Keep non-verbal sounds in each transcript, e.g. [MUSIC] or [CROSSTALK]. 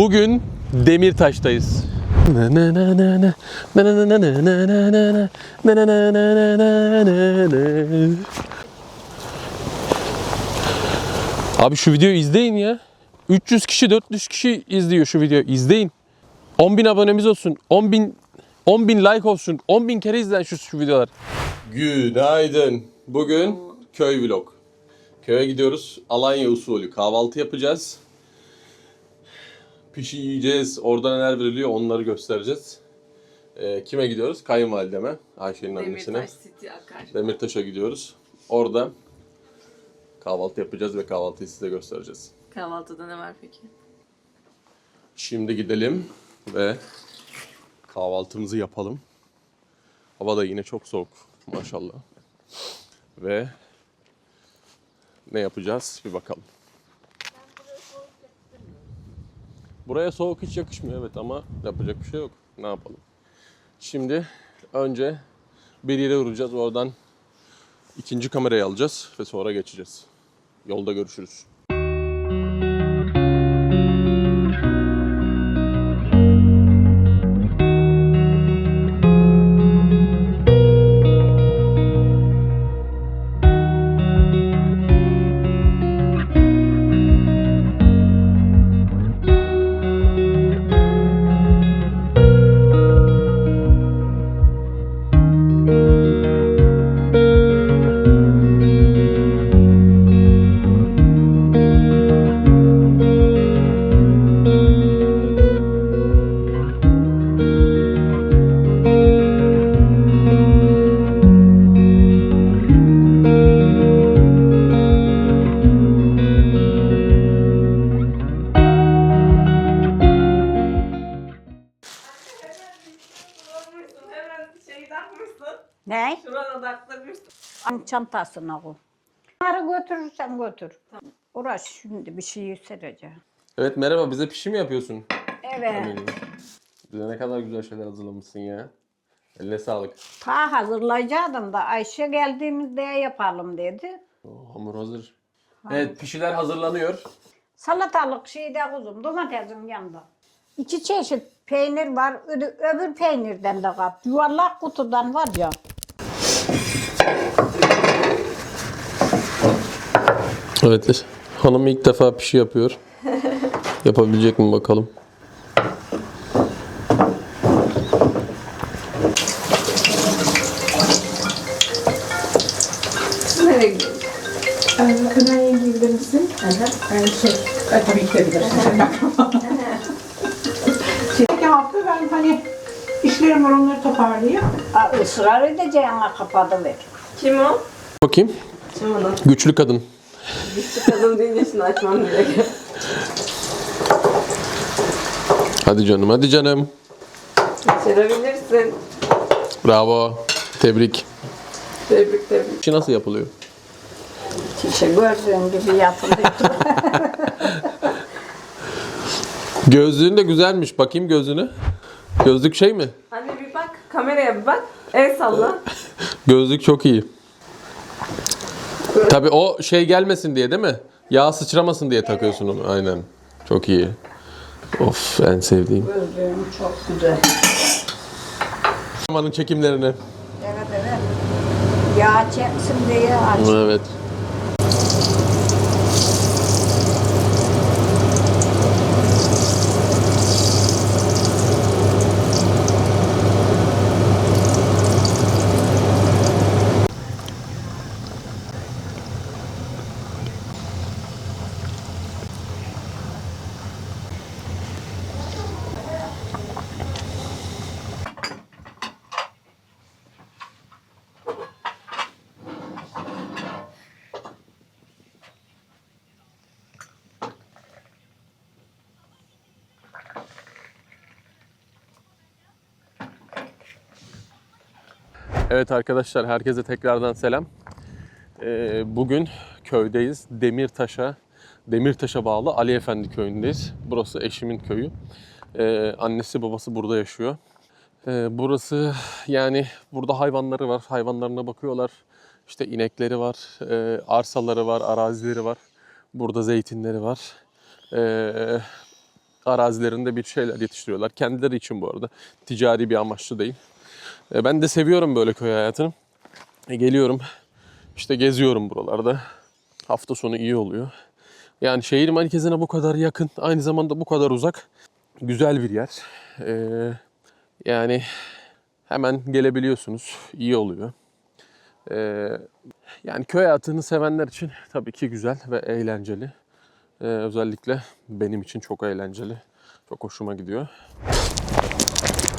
Bugün Demirtaş'tayız. Abi şu videoyu izleyin ya. 300 kişi 400 kişi izliyor şu videoyu. İzleyin. 10 bin abonemiz olsun. 10 bin 10 bin like olsun. 10 bin kere izlen şu, şu videolar. Günaydın. Bugün köy vlog. Köye gidiyoruz. Alanya usulü kahvaltı yapacağız. Pişi yiyeceğiz. Orada neler veriliyor onları göstereceğiz. Ee, kime gidiyoruz? Kayınvalideme. Ayşe'nin annesine. Demirtaş City akar. Demirtaş'a gidiyoruz. Orada kahvaltı yapacağız ve kahvaltıyı size göstereceğiz. Kahvaltıda ne var peki? Şimdi gidelim ve kahvaltımızı yapalım. Hava da yine çok soğuk maşallah. Ve ne yapacağız bir bakalım. Buraya soğuk hiç yakışmıyor evet ama yapacak bir şey yok. Ne yapalım? Şimdi önce bir yere vuracağız. Oradan ikinci kamerayı alacağız ve sonra geçeceğiz. Yolda görüşürüz. Takmışsın. Ne? Şurana taktırmışsın. An çantasına koy. Bunları götürürsen götür. Uğraş şimdi bir şey sereceğim. Evet merhaba bize pişi mi yapıyorsun? Evet. Eminim. Bize ne kadar güzel şeyler hazırlamışsın ya. Eline sağlık. Ta hazırlayacaktım da Ayşe geldiğimizde yapalım dedi. Oo, hamur hazır. Evet pişiler hazırlanıyor. Salatalık şeyde kuzum domatesin yanında. İki çeşit peynir var. Öbür, peynirden de kap. Yuvarlak kutudan var ya. Evet hanım ilk defa pişi yapıyor. [LAUGHS] Yapabilecek mi bakalım. Nereye gidiyorsun? Kınaya gidebilir misin? Yani şey, tabii ki de bilirsin. [LAUGHS] [LAUGHS] Hani işlerim var onları toparlayayım. Aa, ısrar edeceğim ama kapadı ver. Kim o? Bakayım. Kim onu? Güçlü kadın. Güçlü kadın deyince şimdi açmam gerekiyor. Hadi canım hadi canım. Geçirebilirsin. Bravo. Tebrik. Tebrik tebrik. Pişi nasıl yapılıyor? İşte gördüğün gibi yapıldı. [LAUGHS] Gözlüğün de güzelmiş. Bakayım gözlüğüne. Gözlük şey mi? Anne bir bak. Kameraya bir bak. El salla. [LAUGHS] Gözlük çok iyi. Tabii o şey gelmesin diye değil mi? Yağ sıçramasın diye takıyorsun onu. Aynen. Çok iyi. Of en sevdiğim. Gördüğüm çok güzel. Zamanın çekimlerini. Evet evet. Yağ çeksin diye aç. Evet. Evet arkadaşlar herkese tekrardan selam. Ee, bugün köydeyiz. Demirtaş'a Demirtaş'a bağlı Ali Efendi köyündeyiz. Burası eşimin köyü. Ee, annesi babası burada yaşıyor. Ee, burası yani burada hayvanları var. Hayvanlarına bakıyorlar. İşte inekleri var, e, arsaları var, arazileri var. Burada zeytinleri var. Ee, arazilerinde bir şeyler yetiştiriyorlar. Kendileri için bu arada. Ticari bir amaçlı değil. E, ben de seviyorum böyle köy hayatını. E, geliyorum işte geziyorum buralarda. Hafta sonu iyi oluyor. Yani şehir merkezine bu kadar yakın, aynı zamanda bu kadar uzak. Güzel bir yer. Ee, yani hemen gelebiliyorsunuz. İyi oluyor. Ee, yani köy hayatını sevenler için tabii ki güzel ve eğlenceli. Ee, özellikle benim için çok eğlenceli. Çok hoşuma gidiyor.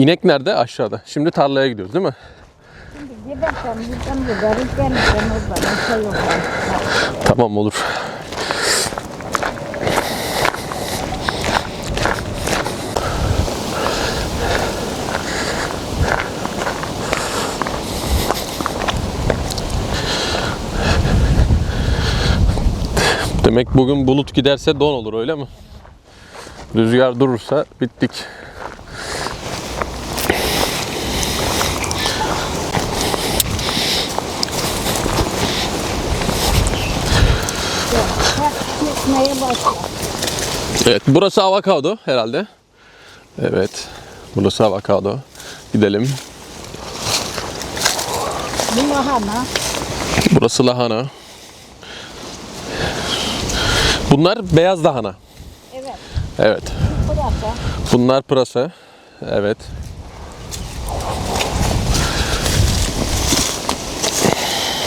İnek nerede? Aşağıda. Şimdi tarlaya gidiyoruz değil mi? Şimdi gidersen buradan gideriz, gelirsen oradan şey yok. Tamam olur. Demek bugün bulut giderse don olur öyle mi? Rüzgar durursa bittik. Hep gitmeye başla. Evet, burası avokado herhalde. Evet, burası avokado. Gidelim. Bu lahana, Burası lahana. Bunlar beyaz lahana. evet, Evet. burası. Bunlar pırasa. Evet.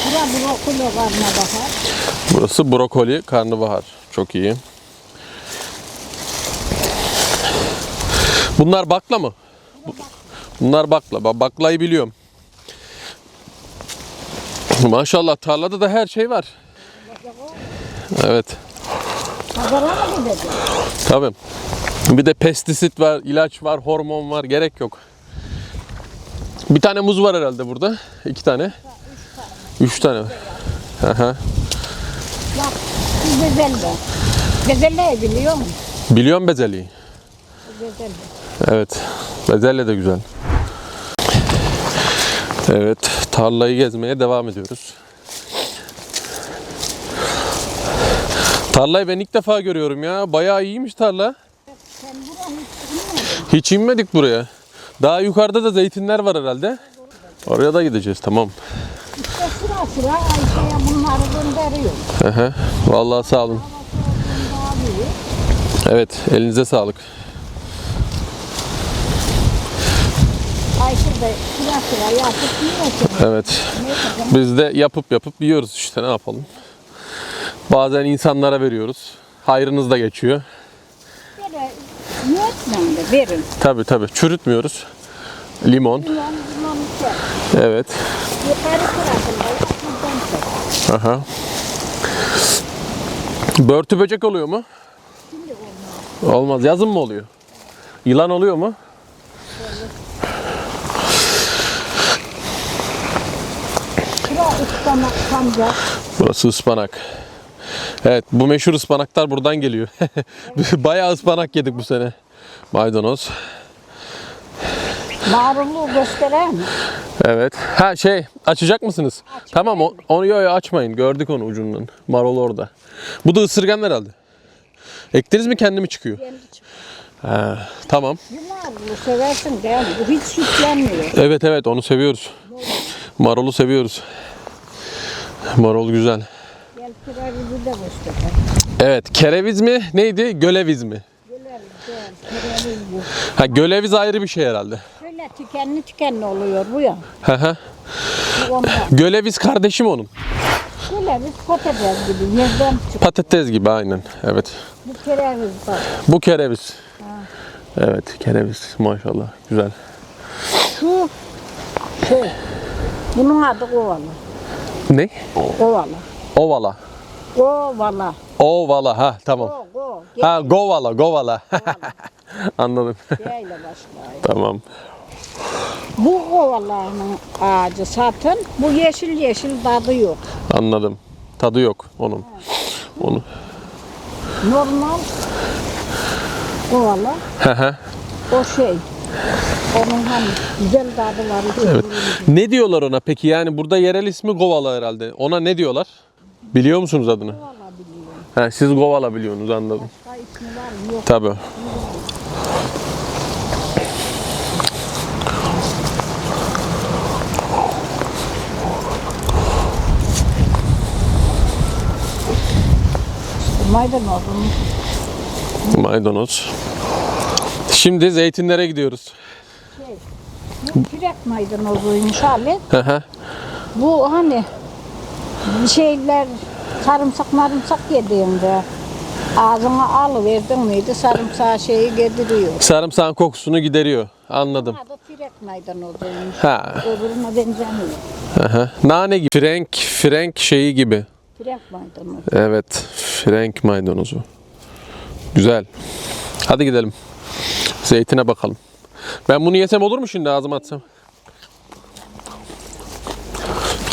Bura brokoli karnabahar. Burası brokoli, karnabahar. Çok iyi. Bunlar bakla mı? Bunlar bakla. Ba- Baklayı biliyorum. Maşallah tarlada da her şey var. Evet. Tabii. Bir de pestisit var, ilaç var, hormon var. Gerek yok. Bir tane muz var herhalde burada. İki tane. Üç tane. Aha. Bu bezelle. Bezelleyi biliyor musun? Biliyorum bezeliği. Bu Bezelle. Evet. Bezelye de güzel. Evet. Tarlayı gezmeye devam ediyoruz. Tarlayı ben ilk defa görüyorum ya. Bayağı iyiymiş tarla. Hiç inmedik buraya. Daha yukarıda da zeytinler var herhalde. Oraya da gideceğiz tamam. Sıra sıra Ayşe'ye bunları gönderiyor. Aha. Vallahi sağ olun. Evet elinize sağlık. Ayşe de sıra sıra yapıp yiyor. Evet. Biz de yapıp yapıp yiyoruz işte ne yapalım. Bazen insanlara veriyoruz. Hayrınız da geçiyor. De verin. Tabi tabi çürütmüyoruz. Limon. Limon, limon. Evet. Yukarı tarafında. Aha. Börtü böcek oluyor mu? Olmaz. Yazın mı oluyor? Yılan oluyor mu? Burası ıspanak. Evet bu meşhur ıspanaklar buradan geliyor. [LAUGHS] Bayağı ıspanak yedik bu sene. Maydanoz. Marulluğu göstereyim mi? Evet. Ha şey açacak mısınız? tamam o- onu yo, yo, açmayın. Gördük onu ucundan. Marul orada. Bu da ısırgan herhalde. Ektiniz mi kendi mi çıkıyor? Kendi Ha, tamam. Marulu seversin değil mi? Bu hiç yüklenmiyor. Evet evet onu seviyoruz. Marulu seviyoruz. Marul güzel. Gel de göster. Evet kereviz mi neydi? Göleviz mi? Pireviz bu. Ha göleviz ayrı bir şey herhalde. Şöyle tükenli tükenli oluyor bu ya. Hı hı. Bu ondan. göleviz kardeşim onun. Pireviz patates gibi yerden çık. Patates gibi aynen. Evet. Bu pireviz bak. Bu kereviz. Evet kereviz maşallah güzel. Şu şey. Bunun adı kovala. Ne? Kovala. Ovala. Kovala. Ovala ha tamam. Go go. Ha govala govala. [LAUGHS] Anladım. G ile başlıyor. tamam. Bu kovalarının ağacı satın. Bu yeşil yeşil tadı yok. Anladım. Tadı yok onun. Onu. Normal kovala. Hı hı. O şey. Onun hani güzel tadı var. Evet. Ne diyorlar ona peki? Yani burada yerel ismi Govala herhalde. Ona ne diyorlar? Biliyor musunuz adını? Kovala biliyorum. Ha, siz Govala biliyorsunuz anladım. Başka ismi var mı? Yok. Tabii. Maydanozum. Maydanoz. Şimdi zeytinlere gidiyoruz. Bu Kürek maydanozuymuş hı. Bu hani şeyler sarımsak marımsak yediğinde ağzına alıverdin miydi sarımsağı şeyi gediriyor. Sarımsağın kokusunu gideriyor. Anladım. Adı Kürek maydanozuymuş. Ha. Öbürüne benzemiyor. Hı. Nane gibi. Frenk, frenk şeyi gibi. Kürek maydanozu. Evet. Frenk maydanozu. Güzel. Hadi gidelim. Zeytine bakalım. Ben bunu yesem olur mu şimdi ağzıma atsam?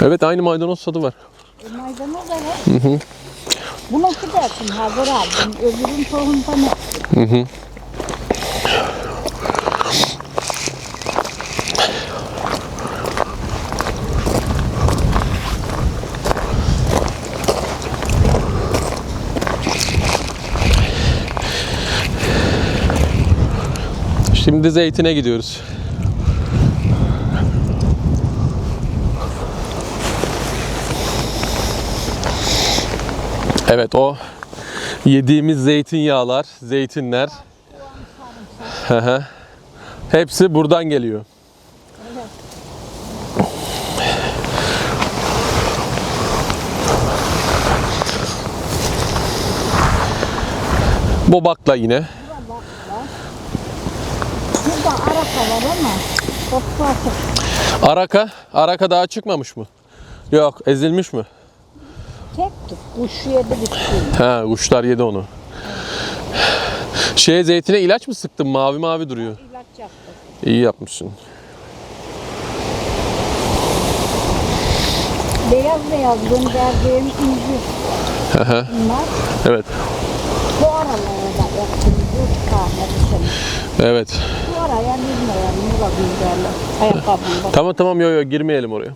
Evet aynı maydanoz tadı var. E, maydanoz evet. Hı hı. Bununki dersin hazır aldım. Öbürün tohumda ne? Şimdi zeytine gidiyoruz. Evet o yediğimiz zeytinyağlar, zeytinler. Hepsi buradan geliyor. Bu bakla yine. Burada araka var ama toprakı. Araka, Araka daha çıkmamış mı? Yok, ezilmiş mi? Tektik. Kuş yedi bitti. Ha, kuşlar yedi onu. Şeye zeytine ilaç mı sıktın? Mavi mavi duruyor. İlaç yaptık. İyi yapmışsın. Beyaz beyaz gönderdiğim incir Hı hı. bunlar. evet, Bu aralara da ektim. Bu kahretsin. evet. Araya bilmiyorum. Ne var güzel. Ayakkabım bak. Tamam tamam yo yo girmeyelim oraya.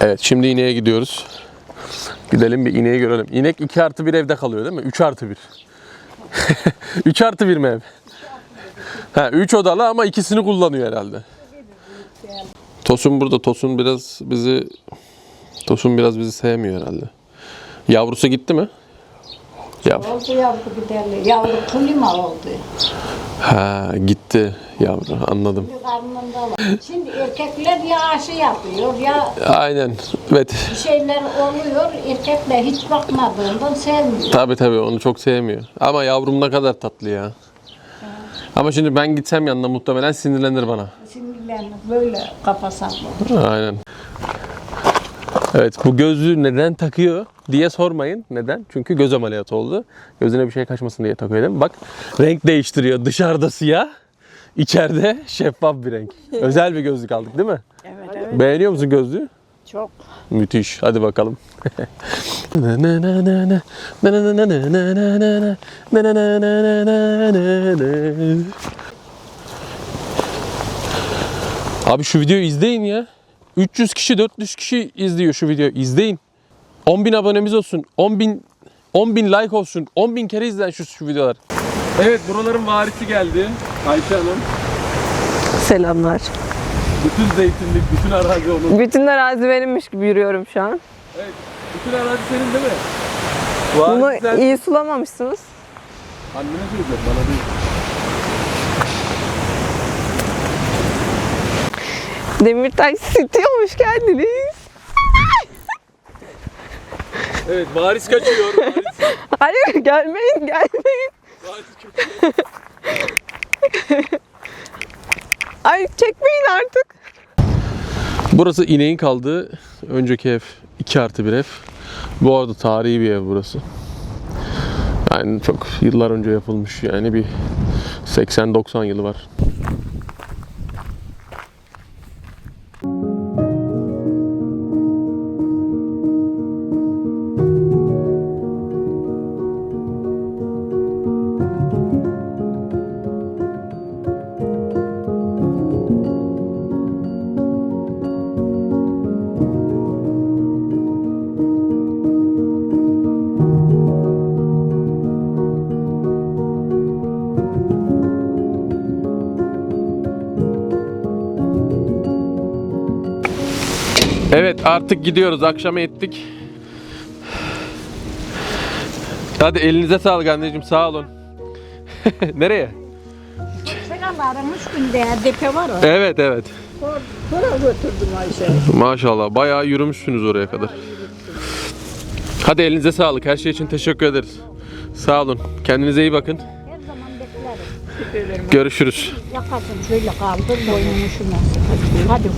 Evet şimdi ineğe gidiyoruz. Gidelim bir ineği görelim. İnek 2 artı 1 evde kalıyor değil mi? 3 artı 1. 3 [LAUGHS] artı 1 mi ev? Ha, 3 odalı ama ikisini kullanıyor herhalde. Tosun burada. Tosun biraz bizi Tosun biraz bizi sevmiyor herhalde. Yavrusu gitti mi? Yav. Oldu yavru giderli. Yavru klima oldu. Ha gitti yavru anladım. Bir karnında var. Şimdi erkekler ya aşı yapıyor ya Aynen. Evet. bir şeyler oluyor. Erkekler hiç bakmadığından sevmiyor. Tabi tabi onu çok sevmiyor. Ama yavrum ne kadar tatlı ya. Ama şimdi ben gitsem yanına muhtemelen sinirlenir bana. Sinirlenir böyle kafa sallıyor. Aynen. Evet bu gözlüğü neden takıyor diye sormayın. Neden? Çünkü göz ameliyatı oldu. Gözüne bir şey kaçmasın diye takıyor değil mi? Bak renk değiştiriyor. Dışarıda siyah, içeride şeffaf bir renk. [LAUGHS] Özel bir gözlük aldık değil mi? Evet evet. Beğeniyor musun gözlüğü? Çok. Müthiş. Hadi bakalım. [LAUGHS] Abi şu videoyu izleyin ya. 300 kişi 400 kişi izliyor şu videoyu. İzleyin. 10 bin abonemiz olsun. 10 bin 10 bin like olsun. 10 bin kere izlen şu, şu videolar. Evet buraların varisi geldi. Ayşe Hanım. Selamlar. Bütün zeytinlik, bütün arazi onun. Bütün arazi benimmiş gibi yürüyorum şu an. Evet. Bütün arazi senin değil mi? Bunu Varisi sen- iyi sulamamışsınız. Annene söyleyeceğim bana değil. Demirtaş sitiyormuş geldiniz. Evet varis kaçıyor. Varis, [LAUGHS] Hayır gelmeyin gelmeyin. varis [LAUGHS] kaçıyor. Ay çekmeyin artık. Burası ineğin kaldığı önceki ev. 2 artı bir ev. Bu arada tarihi bir ev burası. Yani çok yıllar önce yapılmış yani bir 80-90 yılı var. Evet artık gidiyoruz. Akşama ettik. Hadi elinize sağlık anneciğim sağ olun. [LAUGHS] Nereye? Sıraların üç günde depe var o. Evet evet. Sonra götürdüm Ayşe. Maşallah bayağı yürümüşsünüz oraya kadar. Hadi elinize sağlık. Her şey için teşekkür ederiz. Sağ olun. Kendinize iyi bakın. Her zaman beklerim. Görüşürüz. Yakasın şöyle kaldır boynunu şuna. Hadi.